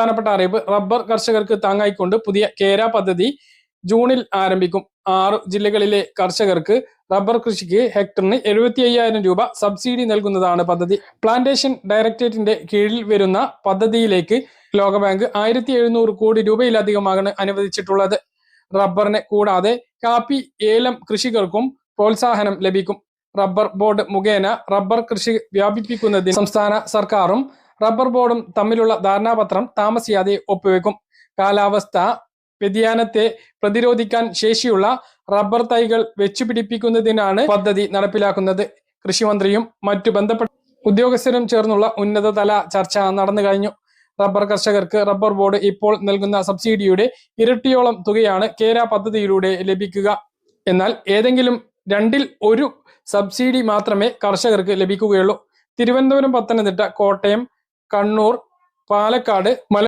പ്രധാനപ്പെട്ട അറിയിപ്പ്. റബ്ബർ കർഷകർക്ക് താങ്ങായിക്കൊണ്ട് പുതിയ കേര പദ്ധതി ജൂണിൽ ആരംഭിക്കും. ആറ് ജില്ലകളിലെ കർഷകർക്ക് റബ്ബർ കൃഷിക്ക് ഹെക്ടറിന് എഴുപത്തി അയ്യായിരം രൂപ സബ്സിഡി നൽകുന്നതാണ് പദ്ധതി. പ്ലാന്റേഷൻ ഡയറക്ടറേറ്റിന്റെ കീഴിൽ വരുന്ന പദ്ധതിയിലേക്ക് ലോകബാങ്ക് ആയിരത്തി എഴുന്നൂറ് കോടി രൂപയിലധികമാണ് അനുവദിച്ചിട്ടുള്ളത്. റബ്ബറിനെ കൂടാതെ കാപ്പി ഏലം കൃഷികൾക്കും പ്രോത്സാഹനം ലഭിക്കും. റബ്ബർ ബോർഡ് മുഖേന റബ്ബർ കൃഷി വ്യാപിപ്പിക്കുന്നതിന് സംസ്ഥാന സർക്കാരും റബ്ബർ ബോർഡും തമ്മിലുള്ള ധാരണാപത്രം താമസിയാതെ ഒപ്പുവെക്കും. കാലാവസ്ഥ വ്യതിയാനത്തെ പ്രതിരോധിക്കാൻ ശേഷിയുള്ള റബ്ബർ തൈകൾ വെച്ചുപിടിപ്പിക്കുന്നതിനാണ് പദ്ധതി നടപ്പിലാക്കുന്നത്. കൃഷിമന്ത്രിയും മറ്റു ബന്ധപ്പെട്ട ഉദ്യോഗസ്ഥരും ചേർന്നുള്ള ഉന്നതതല ചർച്ച നടന്നു കഴിഞ്ഞു. റബ്ബർ കർഷകർക്ക് റബ്ബർ ബോർഡ് ഇപ്പോൾ നൽകുന്ന സബ്സിഡിയുടെ ഇരട്ടിയോളം തുകയാണ് കേര പദ്ധതിയിലൂടെ ലഭിക്കുക. എന്നാൽ ഏതെങ്കിലും രണ്ടിൽ ഒരു സബ്സിഡി മാത്രമേ കർഷകർക്ക് ലഭിക്കുകയുള്ളൂ. തിരുവനന്തപുരം പത്തനംതിട്ട കോട്ടയം കണ്ണൂർ പാലക്കാട് മല